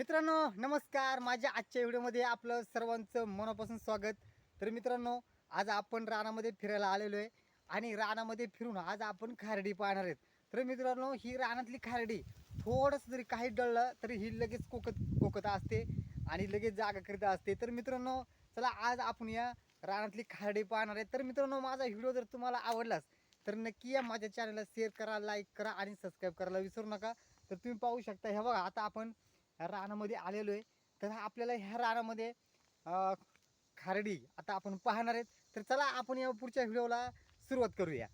मित्रांनो नमस्कार. माझ्या आजच्या व्हिडिओमध्ये आपलं सर्वांचं मनापासून स्वागत. तर मित्रांनो आज आपण रानामध्ये फिरायला आलेलो आहे आणि रानामध्ये फिरून आज आपण खारडी पाहणार आहेत. तर मित्रांनो ही रानातली खारडी थोडंसं जरी काही डळलं तरी ही लगेच कोकत कोकत असते आणि लगेच जागा करीत असते. तर मित्रांनो चला आज आपण या रानातली खारडी पाहणार आहे तर मित्रांनो माझा व्हिडिओ जर तुम्हाला आवडलाच तर नक्की या माझ्या चॅनलला शेअर करा लाईक करा आणि सबस्क्राईब करायला विसरू नका. तर तुम्ही पाहू शकता हे बघा आता आपण रानामध्ये आलेलो आहे. तर आपल्याला ह्या रानामध्ये खारडी आता आपण पाहणार आहेत. तर चला आपण या पुढच्या व्हिडिओला सुरुवात करूया.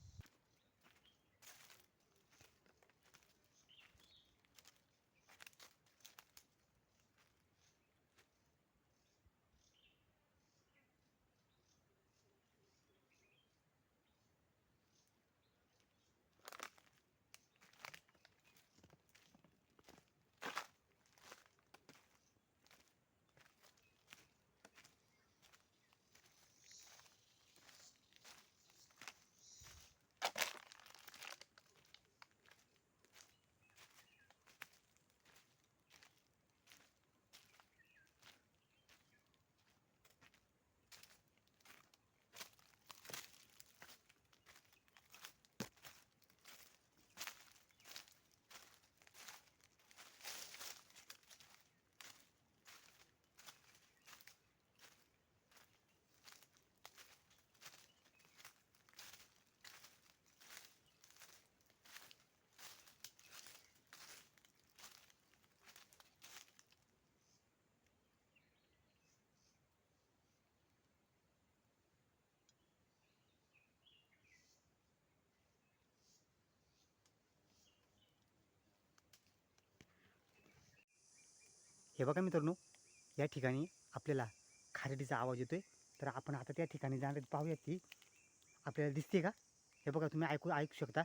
हे बघा मित्रांनो या ठिकाणी आपल्याला खारडीचा आवाज येतोय. तर आपण आता त्या ठिकाणी जाणार आहेत, पाहूयात ती आपल्याला दिसते का? हे बघा तुम्ही ऐकू ऐकू शकता.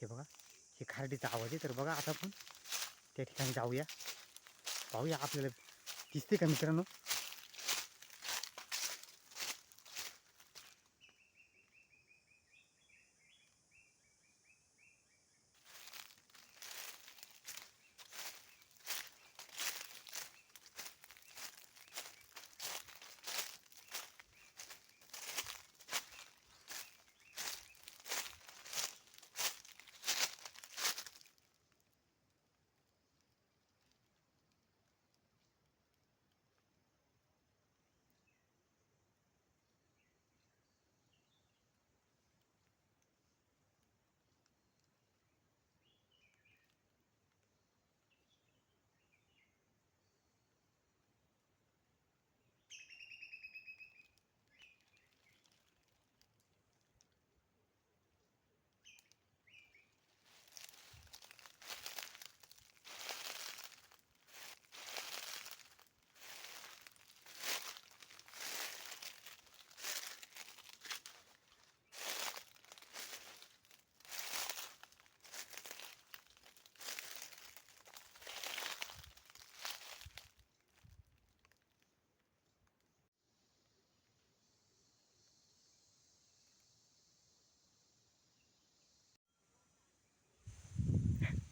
हे बघा हे खारडीचा आवाज आहे. तर बघा आता आपण त्या ठिकाणी जाऊया. पाहूया आपल्याला दिसते का मित्रांनो?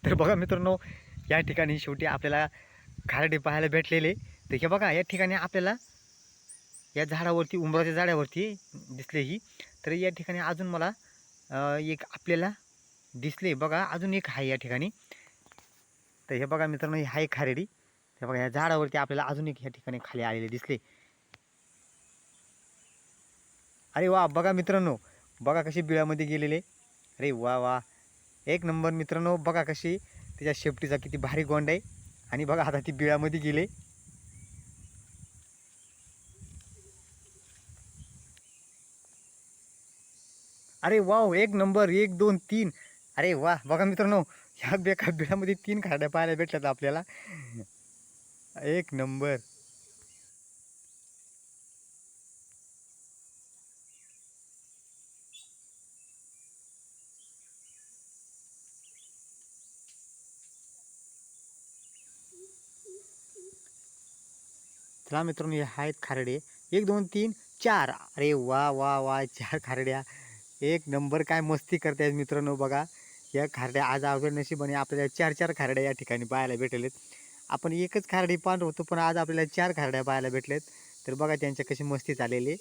तर बघा मित्रांनो या ठिकाणी शेवटी आपल्याला खारडे पाहायला भेटलेले. तर हे बघा या ठिकाणी आपल्याला या झाडावरती उंबराच्या झाडावरती दिसले ही. तर या ठिकाणी अजून मला एक आपल्याला दिसले. बघा अजून एक आहे या ठिकाणी. तर हे बघा मित्रांनो ही आहे खारेडी. हे बघा या झाडावरती आपल्याला अजून एक या ठिकाणी खाली आलेले दिसले. अरे वा बघा मित्रांनो बघा कसे बिळामध्ये गेलेले. अरे वा वा. एक नंबर मित्रांनो बघा कशी त्याच्या शेपटीचा किती भारी गोंड आहे. आणि बघा आता ती बिळामध्ये गेले. अरे वाव एक नंबर एक दोन तीन. अरे वा बघा मित्रांनो ह्या बेका बिळामध्ये तीन खाड्या पाहायला भेटल्यात आपल्याला. एक नंबर. चला मित्रांनो हे आहेत खारडे. एक दोन तीन चार. अरे वा वा वा चार खारड्या. एक नंबर काय मस्ती करतायत मित्रांनो बघा. या खारड्या आज आपल्या नशिबाने आपल्याला चार चार खारड्या या ठिकाणी पाहायला भेटलेत. आपण एकच खारडी पाहत होतो पण आज आपल्याला चार खारड्या पाहायला भेटलेत. तर बघा त्यांच्या कशी मस्ती चाललेली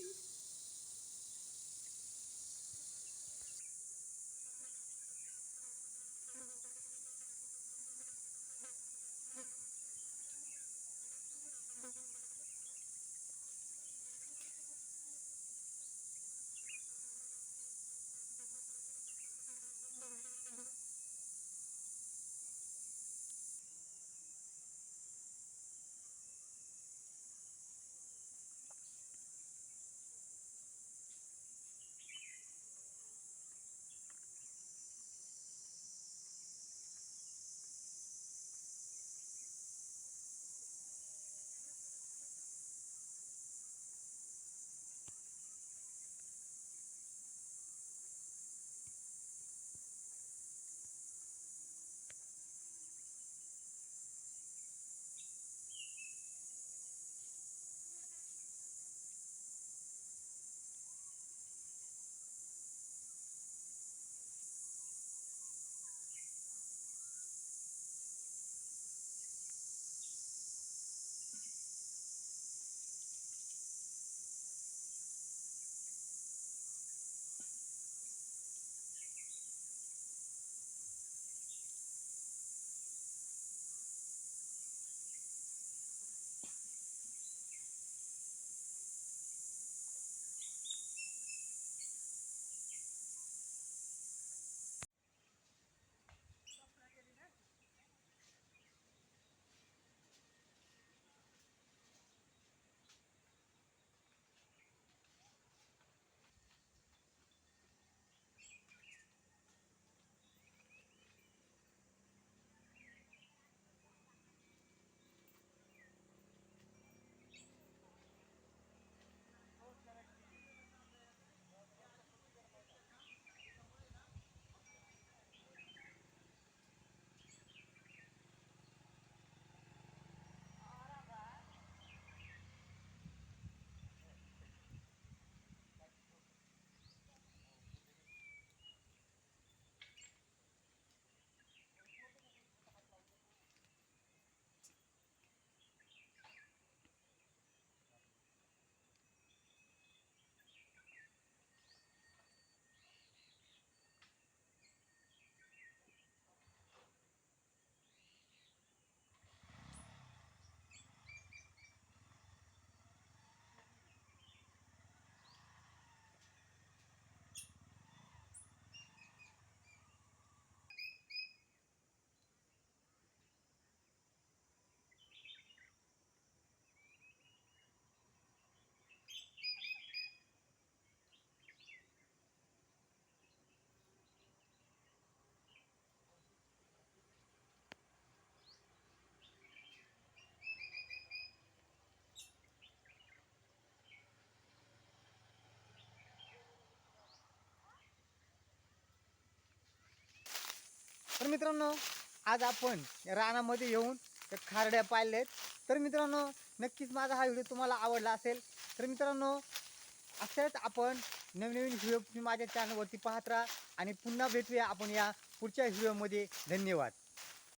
मित्रांनो आज आपण रानामध्ये येऊन खारड्या पाळल्यात. तर मित्रांनो नक्कीच माझा हा व्हिडिओ तुम्हाला आवडला असेल. तर मित्रांनो असेच आपण नवनवीन व्हिडिओ तुम्ही माझ्या चॅनलवरती पाहत राहा आणि पुन्हा भेटूया आपण या पुढच्या व्हिडिओमध्ये. धन्यवाद.